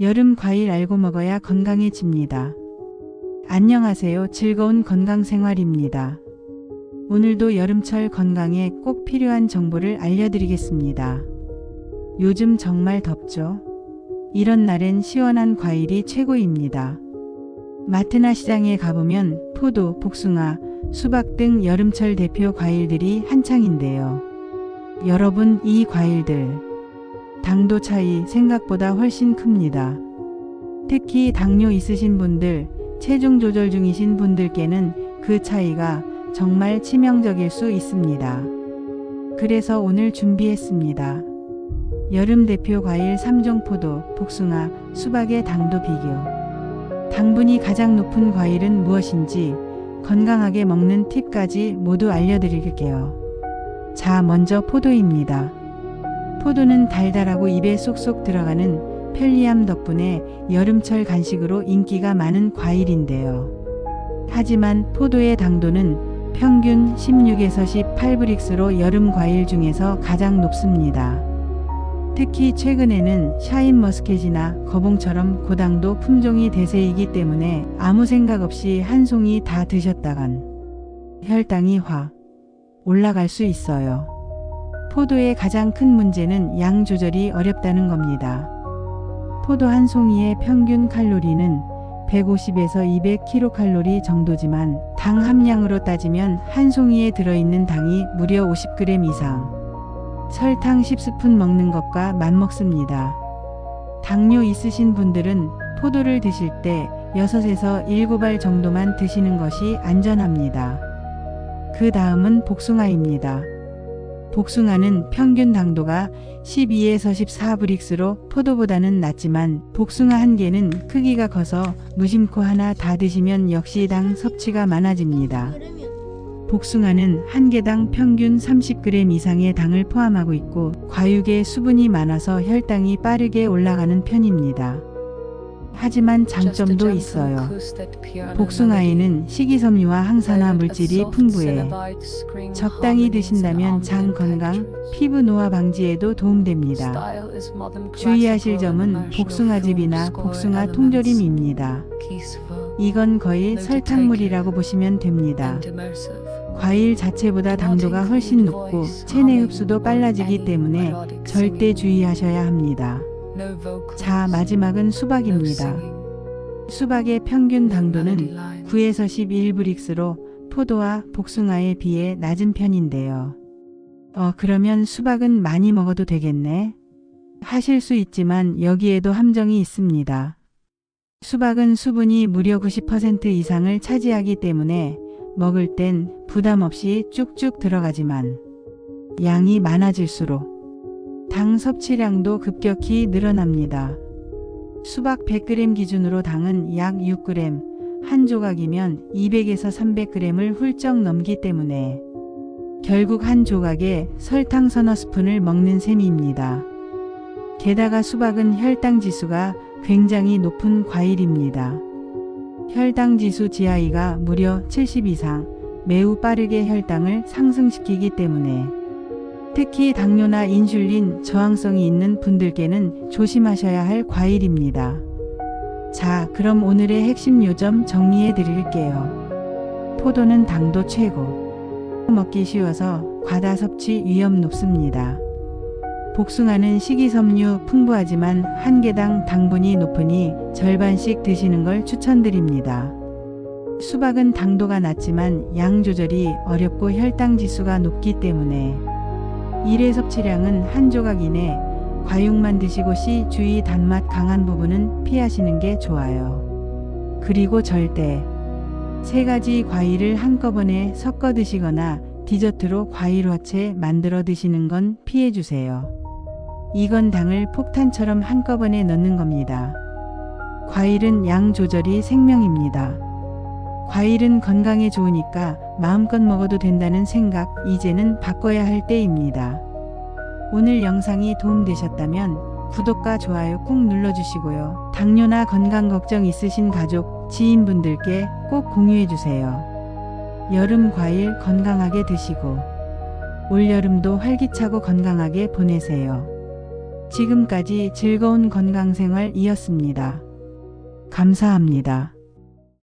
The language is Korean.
여름 과일 알고 먹어야 건강해집니다. 안녕하세요. 즐거운 건강 생활입니다. 오늘도 여름철 건강에 꼭 필요한 정보를 알려드리겠습니다. 요즘 정말 덥죠? 이런 날엔 시원한 과일이 최고입니다. 마트나 시장에 가보면 포도, 복숭아, 수박 등 여름철 대표 과일들이 한창인데요. 여러분, 이 과일들. 당도 차이 생각보다 훨씬 큽니다. 특히 당뇨 있으신 분들, 체중 조절 중이신 분들께는 그 차이가 정말 치명적일 수 있습니다. 그래서 오늘 준비했습니다. 여름 대표 과일 3종 포도, 복숭아, 수박의 당도 비교. 당분이 가장 높은 과일은 무엇인지 건강하게 먹는 팁까지 모두 알려드릴게요. 자, 먼저 포도입니다. 포도는 달달하고 입에 쏙쏙 들어가는 편리함 덕분에 여름철 간식으로 인기가 많은 과일인데요. 하지만 포도의 당도는 평균 16에서 18브릭스로 여름 과일 중에서 가장 높습니다. 특히 최근에는 샤인 머스켓이나 거봉처럼 고당도 품종이 대세이기 때문에 아무 생각 없이 한 송이 다 드셨다간 혈당이 확 올라갈 수 있어요. 포도의 가장 큰 문제는 양 조절이 어렵다는 겁니다. 포도 한 송이의 평균 칼로리는 150에서 200kcal 정도지만 당 함량으로 따지면 한 송이에 들어있는 당이 무려 50g 이상. 설탕 10스푼 먹는 것과 맞먹습니다. 당뇨 있으신 분들은 포도를 드실 때 6에서 7알 정도만 드시는 것이 안전합니다. 그 다음은 복숭아입니다. 복숭아는 평균 당도가 12에서 14브릭스로 포도보다는 낮지만 복숭아 한 개는 크기가 커서 무심코 하나 다 드시면 역시 당 섭취가 많아집니다. 복숭아는 한 개당 평균 30g 이상의 당을 포함하고 있고 과육에 수분이 많아서 혈당이 빠르게 올라가는 편입니다. 하지만 장점도 있어요. 복숭아에는 식이섬유와 항산화 물질이 풍부해 적당히 드신다면 장 건강, 피부 노화 방지에도 도움됩니다. 주의하실 점은 복숭아즙이나 복숭아 통조림입니다. 이건 거의 설탕물이라고 보시면 됩니다. 과일 자체보다 당도가 훨씬 높고 체내 흡수도 빨라지기 때문에 절대 주의하셔야 합니다. 자, 마지막은 수박입니다. 수박의 평균 당도는 9에서 11브릭스로 포도와 복숭아에 비해 낮은 편인데요. 어, 그러면 수박은 많이 먹어도 되겠네? 하실 수 있지만 여기에도 함정이 있습니다. 수박은 수분이 무려 90% 이상을 차지하기 때문에 먹을 땐 부담 없이 쭉쭉 들어가지만 양이 많아질수록 당 섭취량도 급격히 늘어납니다. 수박 100g 기준으로 당은 약 6g, 한 조각이면 200에서 300g을 훌쩍 넘기 때문에 결국 한 조각에 설탕 서너 스푼을 먹는 셈입니다. 게다가 수박은 혈당 지수가 굉장히 높은 과일입니다. 혈당 지수 GI가 무려 70 이상, 매우 빠르게 혈당을 상승시키기 때문에 특히 당뇨나 인슐린 저항성이 있는 분들께는 조심하셔야 할 과일입니다. 자, 그럼 오늘의 핵심 요점 정리해 드릴게요. 포도는 당도 최고. 먹기 쉬워서 과다 섭취 위험 높습니다. 복숭아는 식이섬유 풍부하지만 한 개당 당분이 높으니 절반씩 드시는 걸 추천드립니다. 수박은 당도가 낮지만 양 조절이 어렵고 혈당 지수가 높기 때문에 일회 섭취량은 한 조각 이내 과육만 드시고 시 주의 단맛 강한 부분은 피하시는 게 좋아요. 그리고 절대 세 가지 과일을 한꺼번에 섞어 드시거나 디저트로 과일 화채 만들어 드시는 건 피해 주세요. 이건 당을 폭탄처럼 한꺼번에 넣는 겁니다. 과일은 양 조절이 생명입니다. 과일은 건강에 좋으니까 마음껏 먹어도 된다는 생각 이제는 바꿔야 할 때입니다. 오늘 영상이 도움되셨다면 구독과 좋아요 꾹 눌러주시고요. 당뇨나 건강 걱정 있으신 가족, 지인분들께 꼭 공유해주세요. 여름 과일 건강하게 드시고 올여름도 활기차고 건강하게 보내세요. 지금까지 즐거운 건강생활이었습니다. 감사합니다.